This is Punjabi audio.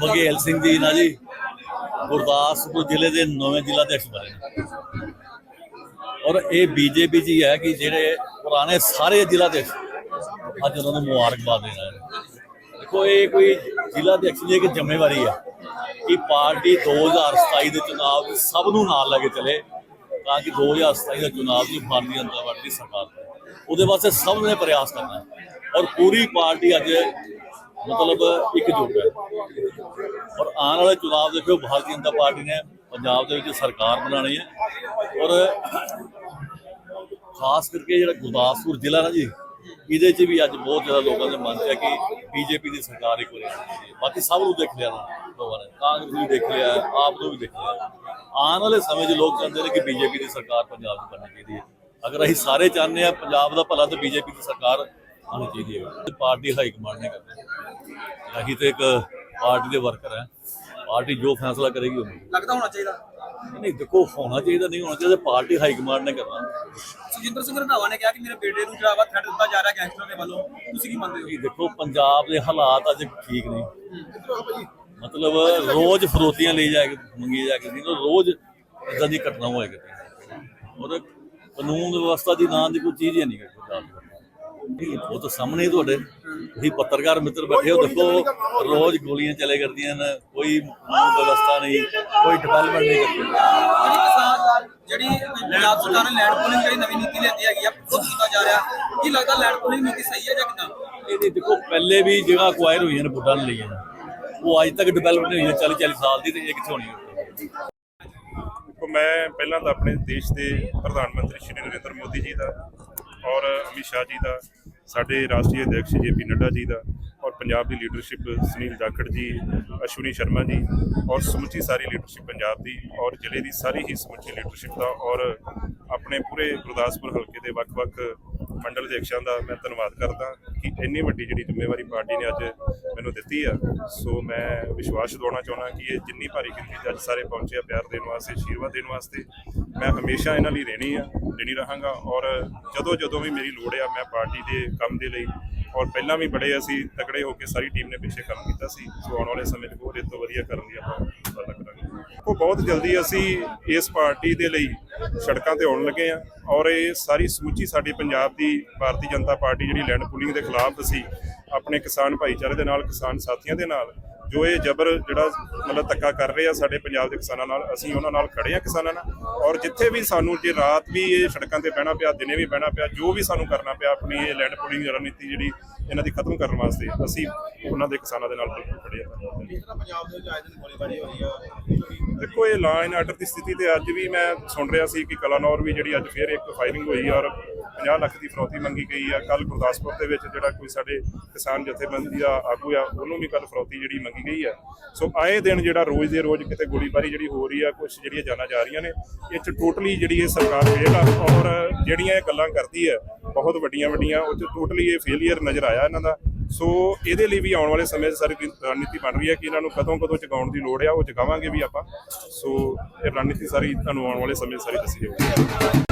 ਬਘੇਲ ਸਿੰਘ ਜੀ ਨਾ ਜੀ, ਗੁਰਦਾਸਪੁਰ ਜ਼ਿਲ੍ਹੇ ਦੇ ਨਵੇਂ ਜ਼ਿਲ੍ਹਾ ਅਧਿਕਸ਼ ਬਣੇ ਔਰ ਇਹ ਬੀਜੇਪੀ ਜੀ ਹੈ ਕਿ ਜਿਹੜੇ ਪੁਰਾਣੇ ਸਾਰੇ ਜ਼ਿਲ੍ਹਾ ਦੇ ਅੱਜ ਉਹਨਾਂ ਨੂੰ ਮੁਬਾਰਕਬਾਦ ਦੇ ਰਹੇ ਦੇਖੋ, ਇਹ ਕੋਈ ਜ਼ਿਲ੍ਹਾ ਅਧਿਕਸ਼ ਦੀ ਇੱਕ ਜ਼ਿੰਮੇਵਾਰੀ ਹੈ ਕਿ ਪਾਰਟੀ 2027 ਦੇ ਚੁਣਾਵ 'ਚ ਸਭ ਨੂੰ ਨਾਲ ਲੈ ਕੇ ਚਲੇ, ਤਾਂ ਕਿ 2027 ਦਾ ਚੁਣਾਵ ਜੀ ਭਾਰਤੀ ਜਨਤਾ ਪਾਰਟੀ ਦੀ ਸਰਕਾਰ ਉਹਦੇ ਵਾਸਤੇ ਸਭ ਨੇ ਪ੍ਰਯਾਸ ਕਰਨਾ ਹੈ। ਔਰ ਪੂਰੀ ਪਾਰਟੀ ਅੱਜ ਮਤਲਬ ਇੱਕ ਇਕਜੁੱਟ ਹੈ। ਔਰ ਆਉਣ ਵਾਲੇ ਚੁਣਾਵ ਦੇਖਿਓ ਭਾਰਤੀ ਜਨਤਾ ਪਾਰਟੀ ਨੇ ਪੰਜਾਬ ਦੇ ਵਿੱਚ ਸਰਕਾਰ ਬਣਾਉਣੀ ਹੈ। ਔਰ ਖਾਸ ਕਰਕੇ ਜਿਹੜਾ ਗੁਰਦਾਸਪੁਰ ਜ਼ਿਲ੍ਹਾ ਨਾ ਜੀ, ਇਹਦੇ 'ਚ ਵੀ ਅੱਜ ਬਹੁਤ ਜ਼ਿਆਦਾ ਲੋਕਾਂ ਦੇ ਮਨ 'ਚ ਹੈ ਕਿ ਬੀਜੇਪੀ ਦੀ ਸਰਕਾਰ ਇੱਕ ਵਾਰੀ ਚਾਹੀਦੀ ਹੈ। ਬਾਕੀ ਸਭ ਨੂੰ ਦੇਖ ਲਿਆ ਲੋਕਾਂ ਨੇ। ਕਾਂਗਰਸ ਨੂੰ ਵੀ ਦੇਖ ਲਿਆ, ਆਪ ਨੂੰ ਵੀ ਦੇਖ ਲਿਆ। ਆਉਣ ਵਾਲੇ ਸਮੇਂ 'ਚ ਲੋਕ ਚਾਹੁੰਦੇ ਨੇ ਕਿ ਬੀਜੇਪੀ ਦੀ ਸਰਕਾਰ ਪੰਜਾਬ 'ਚ ਬਣਨੀ ਚਾਹੀਦੀ ਹੈ। ਅਗਰ ਅਸੀਂ ਸਾਰੇ ਚਾਹੁੰਦੇ ਆ ਪੰਜਾਬ ਦਾ ਭਲਾ ਤਾਂ ਬੀਜੇਪੀ ਦੀ ਸਰਕਾਰ ਆਉਣੀ ਚਾਹੀਦੀ ਹੈ। ਪਾਰਟੀ ਹਾਈ ਕਮਾਂਡ ਨੇ ਕਰਨਾ ਅਸੀਂ ਤੇ ਇੱਕ ਪਾਰਟੀ ਦੇ ਵਰਕਰ ਹੈ। ਪਾਰਟੀ ਜੋ ਫੈਸਲਾ ਕਰੇਗੀ ਉਹ। ਲੱਗਦਾ ਹੋਣਾ ਚਾਹੀਦਾ। ਨਹੀਂ ਦੇਖੋ ਹੋਣਾ ਚਾਹੀਦਾ ਨਹੀਂ ਹੋਣਾ ਚਾਹੀਦਾ ਪਾਰਟੀ ਹਾਈ ਕਮਾਂਡ ਨੇ ਕਰਨਾ। ਸੁਜਿੰਦਰ ਸਿੰਘ ਰੰਧਾਵਾ ਨੇ ਕਿਹਾ ਕਿ ਮੇਰੇ ਬੇਟੇ ਨੂੰ ਜਿਹੜਾ ਵਾ ਥ੍ਰੈਟ ਦਿੱਤਾ ਜਾ ਰਿਹਾ ਗੈਂਗਸਟਰ ਦੇ ਵੱਲੋਂ। ਤੁਸੀਂ ਕੀ ਮੰਨਦੇ ਹੋ? ਕਿ ਦੇਖੋ ਪੰਜਾਬ ਦੇ ਹਾਲਾਤ ਅੱਜ ਠੀਕ ਨਹੀਂ ਮਤਲਬ ਰੋਜ਼ ਫਰੋਤੀਆਂ ਲਈ ਜਾ ਕੇ ਮੰਗੀ ਜਾ ਕੇ ਨਹੀਂ ਰੋਜ਼ ਇਦਾਂ ਦੀ ਘਟਨਾ ਹੋਇਆ ਕਰਦੀ ਔਰ ਕਾਨੂੰਨ ਵਿਵਸਥਾ ਦੀ ਨਾਂ ਦੀ ਕੋਈ ਚੀਜ਼ ਹੀ ਨਹੀਂ ਹੈ ਪੰਜਾਬ ਦੀ। ਨਹੀਂ, ਉਹ ਤਾਂ ਸਾਹਮਣੇ ਹੀ ਤੁਹਾਡੇ। ਤੁਸੀਂ ਪੱਤਰਕਾਰ ਮਿੱਤਰ ਬੈਠੇ ਹੋ ਦੇਖੋ ਰੋਜ਼ ਗੋਲੀਆਂ ਚੱਲੇ ਕਰਦੀਆਂ ਨੇ ਕੋਈ ਕਾਨੂੰਨ ਵਿਵਸਥਾ ਨਹੀਂ ਕੋਈ ਡਿਵੈਲਪਮੈਂਟ ਨਹੀਂ ਕਰਦੀ। ਜਿਹੜੀ ਪੰਜਾਬ ਸਰਕਾਰ ਨੇ ਲੈਂਡ ਪੂਲਿੰਗ ਜਿਹੜੀ ਨਵੀਂ ਨੀਤੀ ਲਿਆਂਦੀ ਹੈਗੀ ਆ ਉਹ ਕੀਤਾ ਜਾ ਰਿਹਾ। ਕੀ ਲੱਗਦਾ ਲੈਂਡ ਪੂਲਿੰਗ ਨੀਤੀ ਸਹੀ ਹੈ ਜਾਂ ਕਿਦਾਂ? ਇਹਦੀ ਦੇਖੋ ਪਹਿਲੇ ਵੀ ਜਗ੍ਹਾ ਅਕਵਾਇਰ ਹੋਈਆਂ ਨੇ ਬੁੱਢਾਂ ਨੇ ਲਈਆਂ। ਉਹ ਅੱਜ ਤੱਕ ਡਿਵੈਲਪਮੈਂਟ ਨਹੀਂ ਹੋਈ 40 40 ਸਾਲ ਦੀ ਤੇ ਇਹ ਕਿੱਥੇ ਹੋਣੀ ਮੈਂ ਪਹਿਲਾਂ ਤਾਂ ਆਪਣੇ ਦੇਸ਼ ਦੇ ਪ੍ਰਧਾਨ ਮੰਤਰੀ ਸ਼੍ਰੀ ਨਰਿੰਦਰ ਮੋਦੀ ਜੀ ਦਾ ਔਰ ਅਮਿਤ ਸ਼ਾਹ ਜੀ ਦਾ, ਸਾਡੇ ਰਾਸ਼ਟਰੀ ਅਧਿਕਸ਼ ਜੇਪੀ ਨੱਡਾ ਜੀ ਦਾ ਔਰ ਪੰਜਾਬ ਦੀ ਲੀਡਰਸ਼ਿਪ ਸੁਨੀਲ ਜਾਖੜ ਜੀ, ਅਸ਼ਵਨੀ ਸ਼ਰਮਾ ਜੀ ਔਰ ਸਮੁੱਚੀ ਸਾਰੀ ਲੀਡਰਸ਼ਿਪ ਪੰਜਾਬ ਦੀ ਔਰ ਜ਼ਿਲ੍ਹੇ ਦੀ ਸਾਰੀ ਹੀ ਸਮੁੱਚੀ ਲੀਡਰਸ਼ਿਪ ਦਾ ਔਰ ਆਪਣੇ ਪੂਰੇ ਗੁਰਦਾਸਪੁਰ ਹਲਕੇ ਦੇ ਵੱਖ-ਵੱਖ ਮੰਡਲ ਅਧਿਕਸ਼ਾਂ ਦਾ ਮੈਂ ਧੰਨਵਾਦ ਕਰਦਾ। ਕਿ ਇੰਨੀ ਵੱਡੀ ਜਿਹੜੀ ਜ਼ਿੰਮੇਵਾਰੀ ਪਾਰਟੀ ਨੇ ਅੱਜ ਮੈਨੂੰ ਦਿੱਤੀ ਆ, ਸੋ ਮੈਂ ਵਿਸ਼ਵਾਸ ਦਿਵਾਉਣਾ ਚਾਹੁੰਦਾ ਕਿ ਇਹ ਜਿੰਨੀ ਭਾਰੀ ਗਿਣਤੀ 'ਚ ਅੱਜ ਸਾਰੇ ਪਹੁੰਚੇ ਆ ਪਿਆਰ ਦੇਣ ਵਾਸਤੇ ਆਸ਼ੀਰਵਾਦ ਦੇਣ ਵਾਸਤੇ, ਮੈਂ ਹਮੇਸ਼ਾ ਇਹਨਾਂ ਲਈ ਰਹਿਣੀ ਆ, ਰਹਿਣੀ ਰਹਾਂਗਾ ਔਰ ਜਦੋਂ ਜਦੋਂ ਵੀ ਮੇਰੀ ਲੋੜ ਆ, ਮੈਂ ਪਾਰਟੀ ਦੇ ਕੰਮ ਦੇ ਲਈ ਔਰ ਪਹਿਲਾਂ ਵੀ ਬੜੇ ਅਸੀਂ ਤਕੜੇ ਹੋ ਕੇ ਸਾਰੀ ਟੀਮ ਨੇ ਪਿੱਛੇ ਕੰਮ ਕੀਤਾ ਸੀ, ਸੋ ਆਉਣ ਵਾਲੇ ਸਮੇਂ 'ਚ ਹੋਰ ਇਹ ਤੋਂ ਵਧੀਆ ਕਰਨ ਦੀ ਆਪਾਂ ਗੱਲ ਕਰਾਂਗੇ ਉਹ ਬਹੁਤ ਜਲਦੀ ਅਸੀਂ ਇਸ ਪਾਰਟੀ ਦੇ ਲਈ ਸੜਕਾਂ ਤੇ ਆਉਣ ਲੱਗੇ ਆ ਔਰ ਇਹ ਸਾਰੀ ਸੂਚੀ ਸਾਡੀ ਪੰਜਾਬ ਦੀ ਭਾਰਤੀ ਜਨਤਾ ਪਾਰਟੀ ਜਿਹੜੀ ਲੈਂਡ ਪੂਲਿੰਗ ਦੇ ਖਿਲਾਫ ਅਸੀਂ ਆਪਣੇ ਕਿਸਾਨ ਭਾਈਚਾਰੇ ਦੇ ਨਾਲ, ਕਿਸਾਨ ਸਾਥੀਆਂ ਦੇ ਨਾਲ ਜੋ ਇਹ ਜ਼ਬਰ ਜਿਹੜਾ ਮਤਲਬ ਧੱਕਾ ਕਰ ਰਹੇ ਆ ਸਾਡੇ ਪੰਜਾਬ ਦੇ ਕਿਸਾਨਾਂ ਨਾਲ, ਅਸੀਂ ਉਹਨਾਂ ਨਾਲ ਖੜੇ ਆ ਕਿਸਾਨਾਂ ਨਾਲ ਔਰ ਜਿੱਥੇ ਵੀ ਸਾਨੂੰ ਜੇ ਰਾਤ ਵੀ ਇਹ ਸੜਕਾਂ ਤੇ ਬਹਿਣਾ ਪਿਆ, ਦਿਨੇ ਵੀ ਬਹਿਣਾ ਪਿਆ, ਜੋ ਵੀ ਸਾਨੂੰ ਕਰਨਾ ਪਿਆ, ਆਪਣੀ ਇਹ ਲੈਂਡ ਪੂਲਿੰਗ ਰਣਨੀਤੀ ਜਿਹੜੀ ਇਹਨਾਂ ਦੀ ਖਤਮ ਕਰਨ ਵਾਸਤੇ ਅਸੀਂ ਉਹਨਾਂ ਦੇ ਕਿਸਾਨਾਂ ਦੇ ਨਾਲ ਬਿਲਕੁਲ ਖੜੇ ਆ ਪੰਜਾਬ ਦੇ ਵਿੱਚ ਆਏ ਦਿਨ ਗੋਲੀਬਾਰੀ ਹੋਈ ਆ। ਦੇਖੋ ਇਹ ਲਾ ਐਂਡ ਆਰਡਰ ਦੀ ਸਥਿਤੀ ਤੇ ਅੱਜ ਵੀ ਮੈਂ ਸੁਣ ਰਿਹਾ ਸੀ ਕਿ ਕਲਾਨੌਰ ਵੀ ਜਿਹੜੀ ਅੱਜ ਫੇਰ ਇੱਕ ਫਾਇਰਿੰਗ ਹੋਈ ਔਰ 50 ਲੱਖ ਦੀ ਫਰੌਤੀ ਮੰਗੀ ਗਈ ਆ। ਕੱਲ ਗੁਰਦਾਸਪੁਰ ਦੇ ਵਿੱਚ ਜਿਹੜਾ ਕੋਈ ਸਾਡੇ ਕਿਸਾਨ ਜਥੇਬੰਦੀ ਦਾ ਆਗੂ ਆ ਉਹਨੂੰ ਵੀ ਕੱਲ ਫਰੌਤੀ ਜਿਹੜੀ ਮੰਗੀ ਗਈ ਆ। ਸੋ ਆਏ ਦਿਨ ਜਿਹੜਾ ਰੋਜ਼ ਦੇ ਰੋਜ਼ ਕਿਤੇ ਗੋਲੀਬਾਰੀ ਜਿਹੜੀ ਹੋ ਰਹੀ ਆ ਕੁਝ ਜਿਹੜੀਆਂ ਜਾਨਾਂ ਜਾ ਰਹੀਆਂ ਨੇ ਇਹ ਚ ਟੋਟਲੀ ਜਿਹੜੀ ਇਹ ਸਰਕਾਰ ਫੇਲ ਆ ਔਰ ਜਿਹੜੀਆਂ ਇਹ ਗੱਲਾਂ ਕਰਦੀ ਹੈ ਬਹੁਤ ਵੱਡੀਆਂ ਵੱਡੀਆਂ, ਉਹ ਚ ਟੋਟਲੀ ਇਹ ਫੇਲਿਅਰ ਨਜ਼ਰ ਆਇਆ ਇਹਨਾਂ ਦਾ। ਸੋ ਇਹਦੇ ਲਈ ਵੀ ਆਉਣ ਵਾਲੇ ਸਮੇਂ 'ਚ ਸਾਰੀ ਰਣਨੀਤੀ ਬਣ ਰਹੀ ਹੈ ਕਿ ਇਹਨਾਂ ਨੂੰ ਕਦੋਂ ਕਦੋਂ ਚੁਕਾਉਣ ਦੀ ਲੋੜ ਆ ਉਹ ਚੁਕਾਵਾਂਗੇ ਵੀ ਆਪਾਂ। ਸੋ ਇਹ ਰਣਨੀਤੀ ਸਾਰੀ ਤੁਹਾਨੂੰ ਆਉਣ ਵਾਲੇ ਸਮੇਂ 'ਚ ਸਾਰੀ ਦੱਸੀ ਜਾਊਗੀ।